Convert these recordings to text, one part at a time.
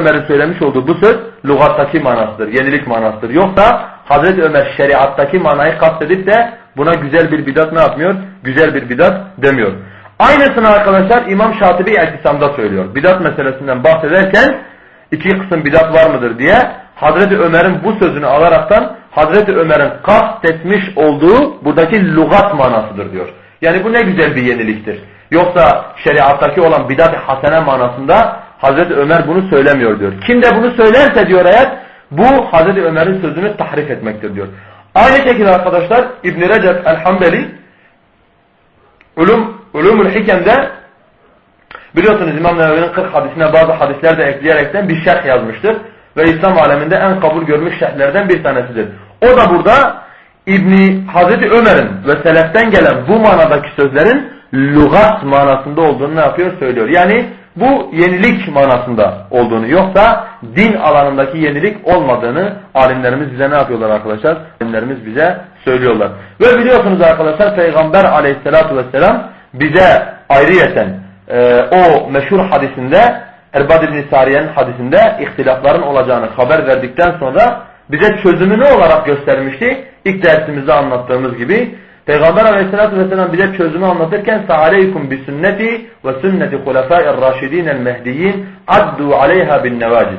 Ömer'in söylemiş olduğu bu söz lügattaki manasıdır, yenilik manasıdır. Yoksa Hazreti Ömer şeriattaki manayı kastedip de buna güzel bir bidat ne yapmıyor? Güzel bir bidat demiyor. Aynısını arkadaşlar İmam Şatibi İhtisam'da söylüyor. Bidat meselesinden bahsederken iki kısım bidat var mıdır diye Hazreti Ömer'in bu sözünü alaraktan Hazreti Ömer'in kastetmiş olduğu buradaki lügat manasıdır diyor. Yani bu ne güzel bir yeniliktir. Yoksa şeriattaki olan bidat-ı hasene manasında Hazreti Ömer bunu söylemiyor diyor. Kim de bunu söylerse diyor eğer bu Hazreti Ömer'in sözünü tahrif etmektir diyor. Aynı şekilde arkadaşlar İbn Recep el-Hambeli Ulum Ulumul Hikem'de biliyorsunuz İmam Nevevi'nin 40 hadisine bazı hadisler de ekleyerekten bir şerh yazmıştır. Ve İslam aleminde en kabul görmüş şerhlerden bir tanesidir. O da burada İbni Hazreti Ömer'in ve Selef'ten gelen bu manadaki sözlerin lügat manasında olduğunu ne yapıyor? Söylüyor. Yani bu yenilik manasında olduğunu yoksa din alanındaki yenilik olmadığını alimlerimiz bize ne yapıyorlar arkadaşlar? Alimlerimiz bize söylüyorlar. Ve biliyorsunuz arkadaşlar Peygamber aleyhissalatu vesselam bize ayrıyeten e, o meşhur hadisinde Erbad ibn Sariye'nin hadisinde ihtilafların olacağını haber verdikten sonra bize çözümü ne olarak göstermişti? İlk dersimizde anlattığımız gibi Peygamber aleyhissalatü vesselam bize çözümü anlatırken فَعَلَيْكُمْ بِسُنَّتِ وَسُنَّةِ خُلَفَاءِ الرَّاشِد۪ينَ الْمَهْدِيِّينَ عَدُّوا عَلَيْهَا بِالنَّوَاجِزِ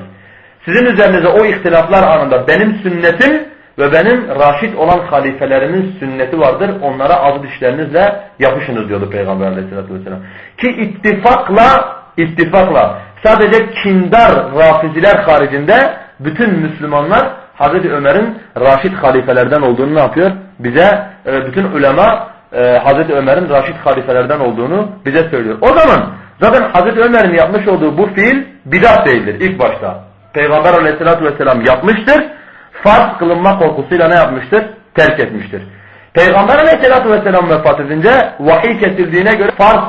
Sizin üzerinize o ihtilaflar anında benim sünnetim ve benim raşit olan halifelerimin sünneti vardır. Onlara az dişlerinizle yapışınız diyordu Peygamber aleyhissalatü vesselam. Ki ittifakla, ittifakla sadece kindar rafiziler haricinde bütün Müslümanlar Hazreti Ömer'in raşit halifelerden olduğunu ne yapıyor? Bize e, bütün ulema e, Hazreti Ömer'in raşit halifelerden olduğunu bize söylüyor. O zaman zaten Hazreti Ömer'in yapmış olduğu bu fiil bidat değildir ilk başta. Peygamber aleyhissalatü vesselam yapmıştır. Farz kılınma korkusuyla ne yapmıştır? Terk etmiştir. Peygamber aleyhissalatü vesselam vefat edince vahiy kesildiğine göre farz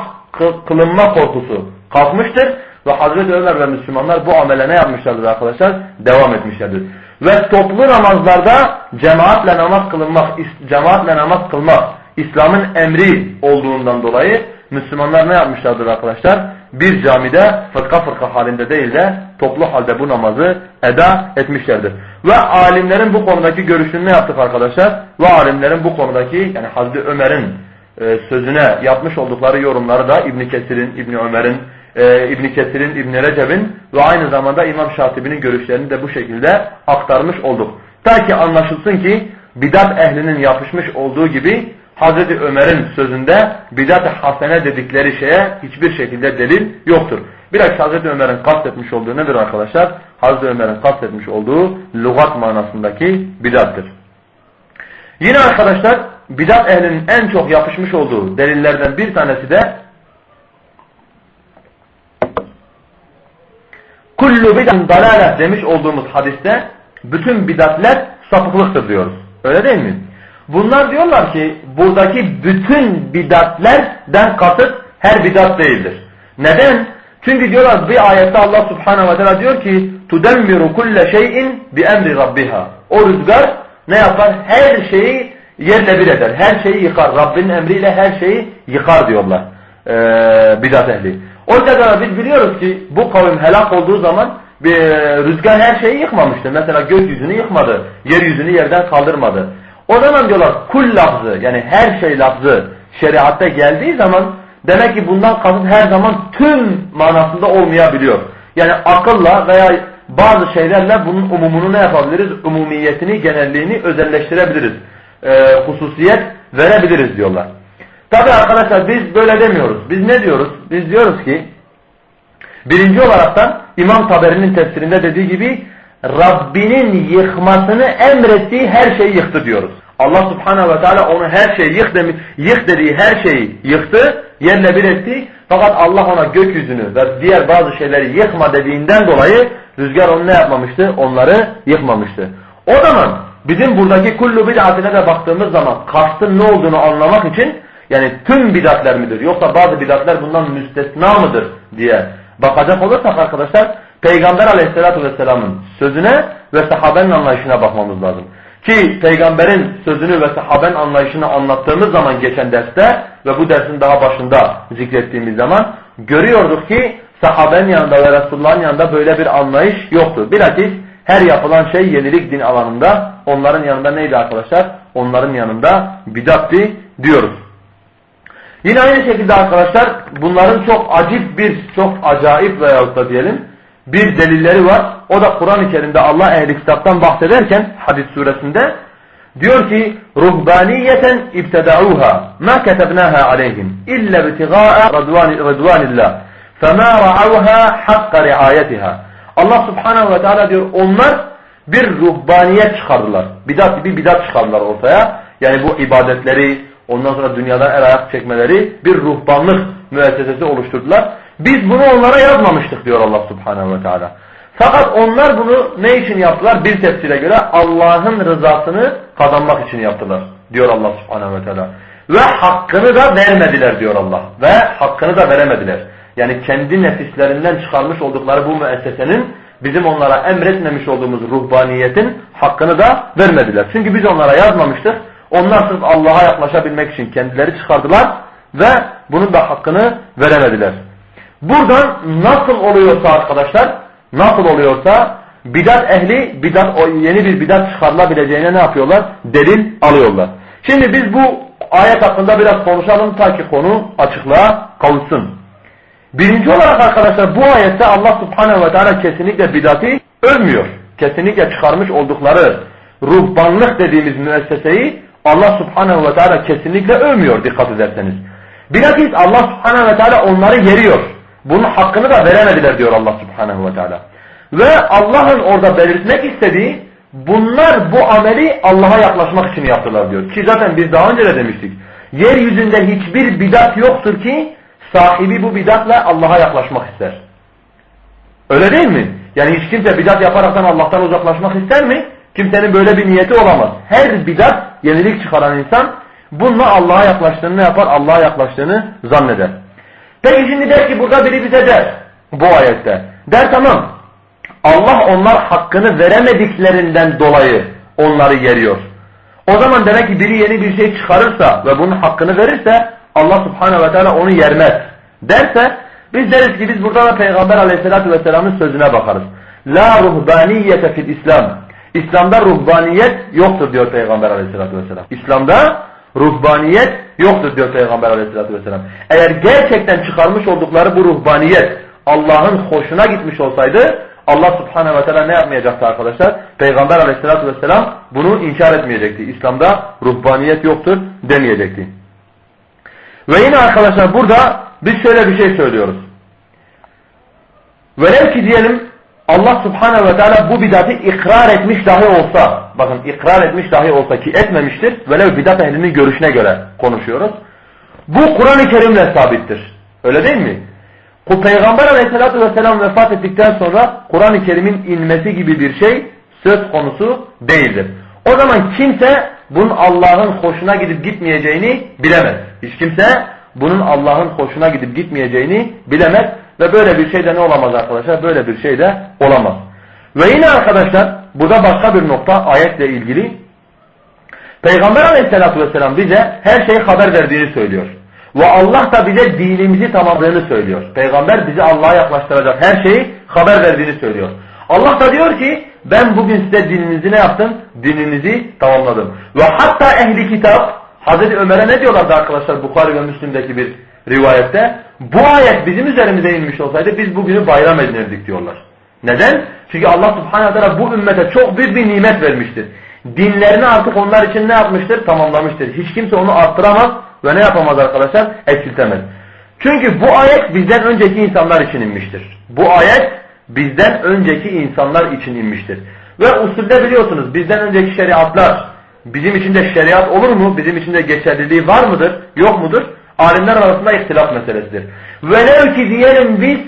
kılınma korkusu kalkmıştır. Ve Hazreti Ömer ve Müslümanlar bu amele ne yapmışlardır arkadaşlar? Devam etmişlerdir. Ve toplu namazlarda cemaatle namaz kılınmak, cemaatle namaz kılmak İslam'ın emri olduğundan dolayı Müslümanlar ne yapmışlardır arkadaşlar? Bir camide fırka fırka halinde değil de toplu halde bu namazı eda etmişlerdir. Ve alimlerin bu konudaki görüşünü ne yaptık arkadaşlar? Ve alimlerin bu konudaki yani Hazreti Ömer'in e, sözüne yapmış oldukları yorumları da İbn Kesir'in, İbn Ömer'in, e, İbn Kesir'in, İbn Recep'in ve aynı zamanda İmam Şatibi'nin görüşlerini de bu şekilde aktarmış olduk. Ta ki anlaşılsın ki bidat ehlinin yapışmış olduğu gibi Hazreti Ömer'in sözünde bidat-ı hasene dedikleri şeye hiçbir şekilde delil yoktur. Biraz Hazreti Ömer'in kastetmiş olduğu nedir arkadaşlar? Hazreti Ömer'in kastetmiş olduğu lügat manasındaki bidattır. Yine arkadaşlar bidat ehlinin en çok yapışmış olduğu delillerden bir tanesi de kullu bidan dalale demiş olduğumuz hadiste bütün bidatler sapıklıktır diyoruz. Öyle değil mi? Bunlar diyorlar ki buradaki bütün bidatlerden kasıt her bidat değildir. Neden? Çünkü diyorlar bir ayette Allah subhanehu ve teala diyor ki tudemmiru kulle şeyin bi emri rabbiha. O rüzgar ne yapar? Her şeyi yerle bir eder. Her şeyi yıkar. Rabbinin emriyle her şeyi yıkar diyorlar. Ee, bidat ehli. Oysa da biz biliyoruz ki bu kavim helak olduğu zaman bir rüzgar her şeyi yıkmamıştır. Mesela gökyüzünü yıkmadı. Yeryüzünü yerden kaldırmadı. O zaman diyorlar kul lafzı yani her şey lafzı şeriatta geldiği zaman demek ki bundan kasıt her zaman tüm manasında olmayabiliyor. Yani akılla veya bazı şeylerle bunun umumunu ne yapabiliriz? Umumiyetini, genelliğini özelleştirebiliriz. Ee, hususiyet verebiliriz diyorlar. Tabi arkadaşlar biz böyle demiyoruz. Biz ne diyoruz? Biz diyoruz ki birinci olaraktan İmam Taberi'nin tefsirinde dediği gibi Rabbinin yıkmasını emrettiği her şeyi yıktı diyoruz. Allah subhanehu ve teala onu her şeyi yık, demiş, yık dediği her şeyi yıktı, yerle bir etti. Fakat Allah ona gökyüzünü ve diğer bazı şeyleri yıkma dediğinden dolayı rüzgar onu ne yapmamıştı? Onları yıkmamıştı. O zaman bizim buradaki kullu bid'atine de baktığımız zaman kastın ne olduğunu anlamak için yani tüm bidatler midir yoksa bazı bidatler bundan müstesna mıdır diye bakacak olursak arkadaşlar Peygamber aleyhissalatü vesselamın sözüne ve sahabenin anlayışına bakmamız lazım. Ki peygamberin sözünü ve sahabenin anlayışını anlattığımız zaman geçen derste ve bu dersin daha başında zikrettiğimiz zaman görüyorduk ki sahabenin yanında ve Resulullah'ın yanında böyle bir anlayış yoktur. Bilakis her yapılan şey yenilik din alanında onların yanında neydi arkadaşlar? Onların yanında bidatti diyoruz. Yine aynı şekilde arkadaşlar bunların çok acip bir, çok acayip veyahut da diyelim bir delilleri var. O da Kur'an-ı Kerim'de Allah ehli kitaptan bahsederken hadis suresinde diyor ki ruhbaniyeten ibtedauha ma ketebnaha aleyhim illa ibtigaa rıdvanillah fema ra'avha hakka riayetiha Allah subhanehu ve teala diyor onlar bir ruhbaniyet çıkardılar. Bidat bir bidat çıkardılar ortaya. Yani bu ibadetleri ondan sonra dünyadan el ayak çekmeleri bir ruhbanlık müessesesi oluşturdular. Biz bunu onlara yazmamıştık diyor Allah subhanehu ve teala. Fakat onlar bunu ne için yaptılar? Bir tefsire göre Allah'ın rızasını kazanmak için yaptılar diyor Allah subhanehu ve teala. Ve hakkını da vermediler diyor Allah. Ve hakkını da veremediler. Yani kendi nefislerinden çıkarmış oldukları bu müessesenin bizim onlara emretmemiş olduğumuz ruhbaniyetin hakkını da vermediler. Çünkü biz onlara yazmamıştık. Onlar sırf Allah'a yaklaşabilmek için kendileri çıkardılar ve bunun da hakkını veremediler. Buradan nasıl oluyorsa arkadaşlar, nasıl oluyorsa bidat ehli bidat yeni bir bidat çıkarılabileceğine ne yapıyorlar? Delil alıyorlar. Şimdi biz bu ayet hakkında biraz konuşalım ta ki konu açıklığa kavuşsun. Birinci olarak arkadaşlar bu ayette Allah subhanehu ve teala kesinlikle bidati övmüyor. Kesinlikle çıkarmış oldukları ruhbanlık dediğimiz müesseseyi Allah subhanehu ve teala kesinlikle övmüyor dikkat ederseniz. Bilakis Allah subhanehu ve teala onları yeriyor. Bunun hakkını da veremediler diyor Allah subhanehu ve teala. Ve Allah'ın orada belirtmek istediği bunlar bu ameli Allah'a yaklaşmak için yaptılar diyor. Ki zaten biz daha önce de demiştik. Yeryüzünde hiçbir bidat yoktur ki sahibi bu bidatla Allah'a yaklaşmak ister. Öyle değil mi? Yani hiç kimse bidat yaparaktan Allah'tan uzaklaşmak ister mi? Kimsenin böyle bir niyeti olamaz. Her bidat yenilik çıkaran insan bununla Allah'a yaklaştığını ne yapar? Allah'a yaklaştığını zanneder. Peki şimdi der ki burada biri bize der bu ayette. Der tamam Allah onlar hakkını veremediklerinden dolayı onları yeriyor. O zaman demek ki biri yeni bir şey çıkarırsa ve bunun hakkını verirse Allah subhanehu ve teala onu yermez. Derse biz deriz ki biz burada da Peygamber aleyhissalatü vesselamın sözüne bakarız. La ruhbaniyete fil İslam. İslam'da ruhbaniyet yoktur diyor Peygamber aleyhissalatü vesselam. İslam'da ruhbaniyet yoktur diyor Peygamber aleyhissalatü vesselam. Eğer gerçekten çıkarmış oldukları bu ruhbaniyet Allah'ın hoşuna gitmiş olsaydı Allah subhanehu ve teala ne yapmayacaktı arkadaşlar? Peygamber aleyhissalatü vesselam bunu inkar etmeyecekti. İslam'da ruhbaniyet yoktur demeyecekti. Ve yine arkadaşlar burada biz şöyle bir şey söylüyoruz. Velev ki diyelim Allah subhanehu ve teala bu bidatı ikrar etmiş dahi olsa, bakın ikrar etmiş dahi olsa ki etmemiştir, velev bidat ehlinin görüşüne göre konuşuyoruz. Bu Kur'an-ı Kerim'le sabittir. Öyle değil mi? Peygamber aleyhissalatü vesselam vefat ettikten sonra Kur'an-ı Kerim'in inmesi gibi bir şey söz konusu değildir. O zaman kimse bunun Allah'ın hoşuna gidip gitmeyeceğini bilemez. Hiç kimse bunun Allah'ın hoşuna gidip gitmeyeceğini bilemez. Ve böyle bir şey de ne olamaz arkadaşlar? Böyle bir şey de olamaz. Ve yine arkadaşlar burada başka bir nokta ayetle ilgili. Peygamber aleyhissalatü vesselam bize her şeyi haber verdiğini söylüyor. Ve Allah da bize dinimizi tamamladığını söylüyor. Peygamber bizi Allah'a yaklaştıracak her şeyi haber verdiğini söylüyor. Allah da diyor ki ben bugün size dininizi ne yaptım? Dininizi tamamladım. Ve hatta ehli kitap Hazreti Ömer'e ne diyorlardı arkadaşlar Bukhari ve Müslim'deki bir rivayette? Bu ayet bizim üzerimize inmiş olsaydı biz bugünü bayram edinirdik diyorlar. Neden? Çünkü Allah subhanahu teala bu ümmete çok büyük bir nimet vermiştir. Dinlerini artık onlar için ne yapmıştır? Tamamlamıştır. Hiç kimse onu arttıramaz ve ne yapamaz arkadaşlar? Eksiltemez. Çünkü bu ayet bizden önceki insanlar için inmiştir. Bu ayet bizden önceki insanlar için inmiştir. Ve usulde biliyorsunuz bizden önceki şeriatlar bizim için de şeriat olur mu? Bizim için de geçerliliği var mıdır? Yok mudur? Alimler arasında ihtilaf meselesidir. Velev ki diyelim biz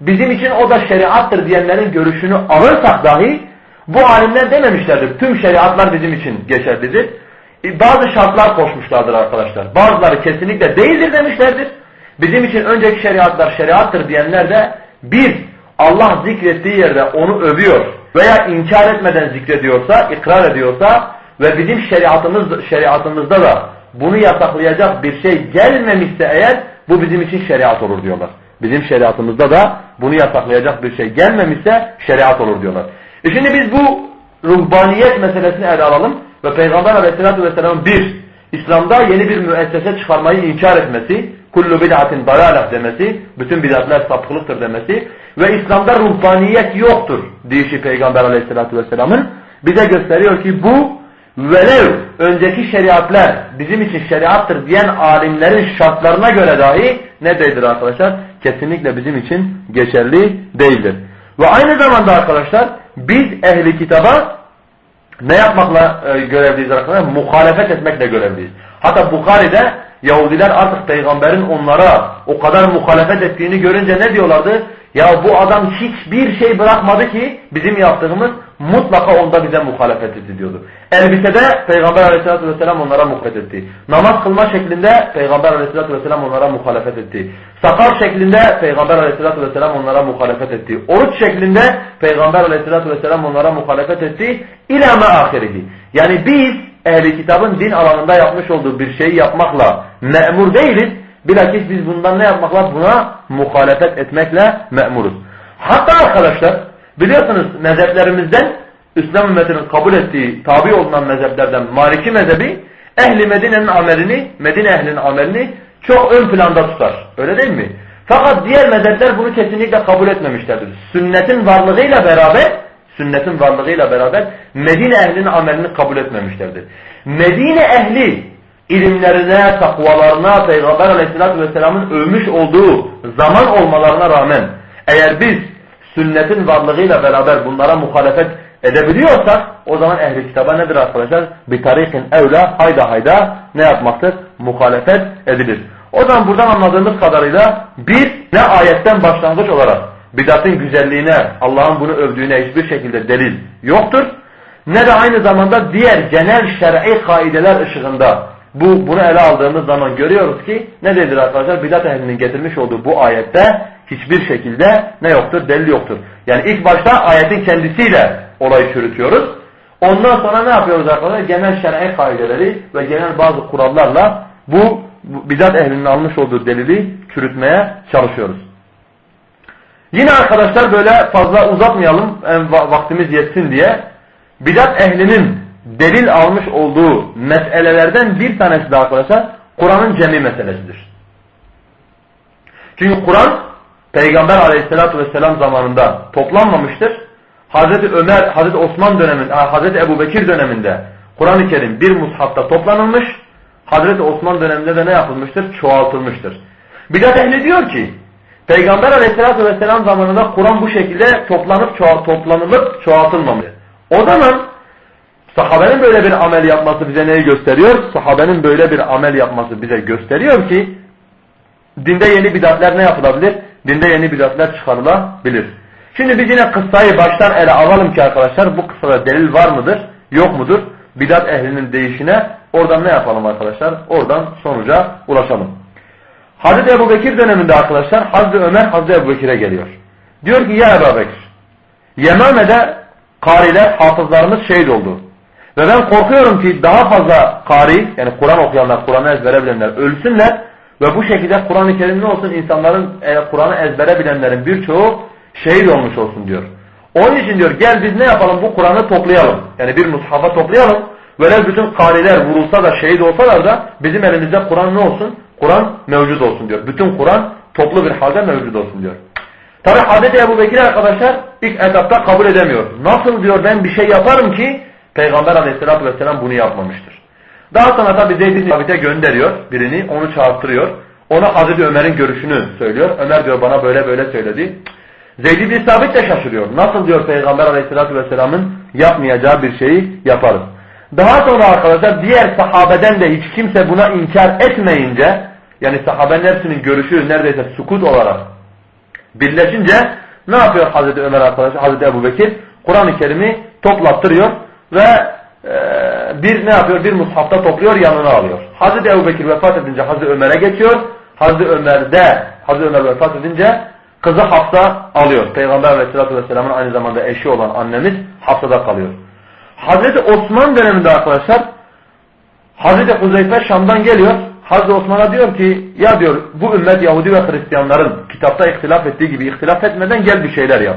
bizim için o da şeriattır diyenlerin görüşünü alırsak dahi bu alimler dememişlerdir. Tüm şeriatlar bizim için geçerlidir. E, bazı şartlar koşmuşlardır arkadaşlar. Bazıları kesinlikle değildir demişlerdir. Bizim için önceki şeriatlar şeriattır diyenler de bir, Allah zikrettiği yerde onu övüyor veya inkar etmeden zikrediyorsa, ikrar ediyorsa ve bizim şeriatımız, şeriatımızda da bunu yasaklayacak bir şey gelmemişse eğer bu bizim için şeriat olur diyorlar. Bizim şeriatımızda da bunu yasaklayacak bir şey gelmemişse şeriat olur diyorlar. E şimdi biz bu ruhbaniyet meselesini ele alalım ve Peygamber aleyhissalatü vesselamın bir, İslam'da yeni bir müessese çıkarmayı inkar etmesi, kullu bid'atin dalalah demesi, bütün bid'atler sapıklıktır demesi ve İslam'da ruhbaniyet yoktur deyişi Peygamber aleyhissalatü vesselamın bize gösteriyor ki bu velev önceki şeriatlar bizim için şeriattır diyen alimlerin şartlarına göre dahi ne değildir arkadaşlar? Kesinlikle bizim için geçerli değildir. Ve aynı zamanda arkadaşlar biz ehli kitaba ne yapmakla e, görevliyiz arkadaşlar? Muhalefet etmekle görevliyiz. Hatta Bukhari'de Yahudiler artık peygamberin onlara o kadar muhalefet ettiğini görünce ne diyorlardı? Ya bu adam hiçbir şey bırakmadı ki bizim yaptığımız mutlaka onda bize muhalefet etti diyordu. Elbisede Peygamber aleyhissalatü vesselam onlara muhalefet etti. Namaz kılma şeklinde Peygamber aleyhissalatü vesselam onlara muhalefet etti. Sakal şeklinde Peygamber aleyhissalatü vesselam onlara muhalefet etti. Oruç şeklinde Peygamber aleyhissalatü vesselam onlara muhalefet etti. İlâme ahirihi. Yani biz ehli kitabın din alanında yapmış olduğu bir şeyi yapmakla memur değiliz. Bilakis biz bundan ne yapmakla? Buna muhalefet etmekle memuruz. Hatta arkadaşlar biliyorsunuz mezheplerimizden İslam ümmetinin kabul ettiği, tabi olunan mezheplerden Maliki mezhebi ehli Medine'nin amelini, Medine ehlinin amelini çok ön planda tutar. Öyle değil mi? Fakat diğer mezhepler bunu kesinlikle kabul etmemişlerdir. Sünnetin varlığıyla beraber sünnetin varlığıyla beraber Medine ehlinin amelini kabul etmemişlerdir. Medine ehli ilimlerine, takvalarına, Peygamber aleyhissalatü vesselamın övmüş olduğu zaman olmalarına rağmen eğer biz sünnetin varlığıyla beraber bunlara muhalefet edebiliyorsak o zaman ehli kitaba nedir arkadaşlar? Bir tarikin evla hayda hayda ne yapmaktır? Muhalefet edilir. O zaman buradan anladığımız kadarıyla bir ne ayetten başlangıç olarak bidatın güzelliğine, Allah'ın bunu övdüğüne hiçbir şekilde delil yoktur. Ne de aynı zamanda diğer genel şer'i kaideler ışığında bu bunu ele aldığımız zaman görüyoruz ki ne dediler arkadaşlar? Bidat ehlinin getirmiş olduğu bu ayette hiçbir şekilde ne yoktur? Delil yoktur. Yani ilk başta ayetin kendisiyle olayı çürütüyoruz. Ondan sonra ne yapıyoruz arkadaşlar? Genel şer'i kaideleri ve genel bazı kurallarla bu bidat ehlinin almış olduğu delili çürütmeye çalışıyoruz. Yine arkadaşlar böyle fazla uzatmayalım vaktimiz yetsin diye bidat ehlinin delil almış olduğu meselelerden bir tanesi de arkadaşlar Kur'an'ın cemi meselesidir. Çünkü Kur'an Peygamber aleyhissalatü vesselam zamanında toplanmamıştır. Hazreti Ömer, Hazreti Osman döneminde, Hazreti Ebu Bekir döneminde Kur'an-ı Kerim bir mushafta toplanılmış. Hazreti Osman döneminde de ne yapılmıştır? Çoğaltılmıştır. Bidat ehli diyor ki Peygamber aleyhissalatü vesselam zamanında Kur'an bu şekilde toplanıp çoğalt, toplanılıp çoğaltılmamış. O zaman sahabenin böyle bir amel yapması bize neyi gösteriyor? Sahabenin böyle bir amel yapması bize gösteriyor ki dinde yeni bidatler ne yapılabilir? Dinde yeni bidatler çıkarılabilir. Şimdi biz yine kıssayı baştan ele alalım ki arkadaşlar bu kıssada delil var mıdır? Yok mudur? Bidat ehlinin değişine oradan ne yapalım arkadaşlar? Oradan sonuca ulaşalım. Hazreti Ebu Bekir döneminde arkadaşlar Hazreti Ömer Hazreti Ebu Bekir'e geliyor. Diyor ki ya Ebu Bekir Yemame'de kariler, hafızlarımız şehit oldu. Ve ben korkuyorum ki daha fazla kari yani Kur'an okuyanlar, Kur'an'ı ezbere bilenler ölsünler ve bu şekilde Kur'an-ı Kerim ne olsun insanların e, Kur'an'ı ezbere bilenlerin birçoğu şehit olmuş olsun diyor. Onun için diyor gel biz ne yapalım bu Kur'an'ı toplayalım. Yani bir mushafa toplayalım. Böyle bütün kariler vurulsa da şehit olsalar da bizim elimizde Kur'an ne olsun? Kur'an mevcut olsun diyor. Bütün Kur'an toplu bir halde mevcut olsun diyor. Tabi Hazreti Ebu Bekir arkadaşlar ilk etapta kabul edemiyor. Nasıl diyor ben bir şey yaparım ki Peygamber aleyhissalatü vesselam bunu yapmamıştır. Daha sonra tabi Zeyd bin Sabit'e gönderiyor birini onu çağırtırıyor. Ona Hazreti Ömer'in görüşünü söylüyor. Ömer diyor bana böyle böyle söyledi. Zeyd bin Sabit de şaşırıyor. Nasıl diyor Peygamber aleyhissalatü vesselamın yapmayacağı bir şeyi yaparız. Daha sonra arkadaşlar diğer sahabeden de hiç kimse buna inkar etmeyince yani sahabenin hepsinin görüşü neredeyse sukut olarak birleşince ne yapıyor Hazreti Ömer arkadaşlar, Hazreti Ebu Bekir? Kur'an-ı Kerim'i toplattırıyor ve e, bir ne yapıyor? Bir mushafta topluyor yanına alıyor. Hazreti Ebu Bekir vefat edince Hazreti Ömer'e geçiyor. Hazreti Ömer'de Hazreti Ömer vefat edince kızı Hafsa alıyor. Peygamber aleyhissalatü vesselamın aynı zamanda eşi olan annemiz Hafsa'da kalıyor. Hazreti Osman döneminde arkadaşlar Hazreti Huzeyfe Şam'dan geliyor. Hazreti Osman'a diyor ki ya diyor bu ümmet Yahudi ve Hristiyanların kitapta ihtilaf ettiği gibi ihtilaf etmeden gel bir şeyler yap.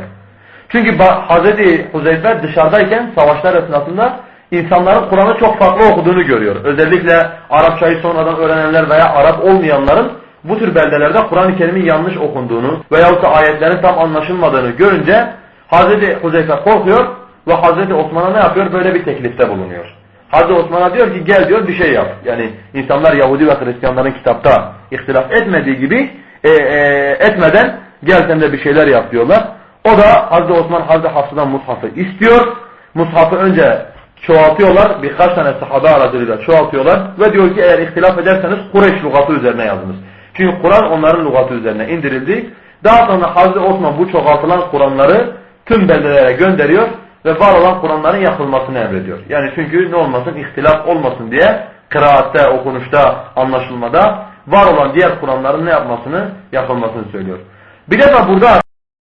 Çünkü Hazreti Huzeyfe dışarıdayken savaşlar esnasında insanların Kur'an'ı çok farklı okuduğunu görüyor. Özellikle Arapçayı sonradan öğrenenler veya Arap olmayanların bu tür beldelerde Kur'an-ı Kerim'in yanlış okunduğunu veyahut da ayetlerin tam anlaşılmadığını görünce Hazreti Huzeyfe korkuyor ve Hazreti Osman'a ne yapıyor? Böyle bir teklifte bulunuyor. Hazreti Osman'a diyor ki gel diyor bir şey yap. Yani insanlar Yahudi ve Hristiyanların kitapta ihtilaf etmediği gibi e, e, etmeden gel sen de bir şeyler yap diyorlar. O da Hazreti Osman Hazreti Hafsa'dan mushafı istiyor. Mushafı önce çoğaltıyorlar. Birkaç tane sahabe aracılığıyla çoğaltıyorlar. Ve diyor ki eğer ihtilaf ederseniz Kureyş lügatı üzerine yazınız. Çünkü Kur'an onların lügatı üzerine indirildi. Daha sonra Hazreti Osman bu çoğaltılan Kur'anları tüm beldelere gönderiyor ve var olan Kur'anların yakılmasını emrediyor. Yani çünkü ne olmasın? ihtilaf olmasın diye kıraatte, okunuşta, anlaşılmada var olan diğer Kur'anların ne yapmasını, yakılmasını söylüyor. Bir defa burada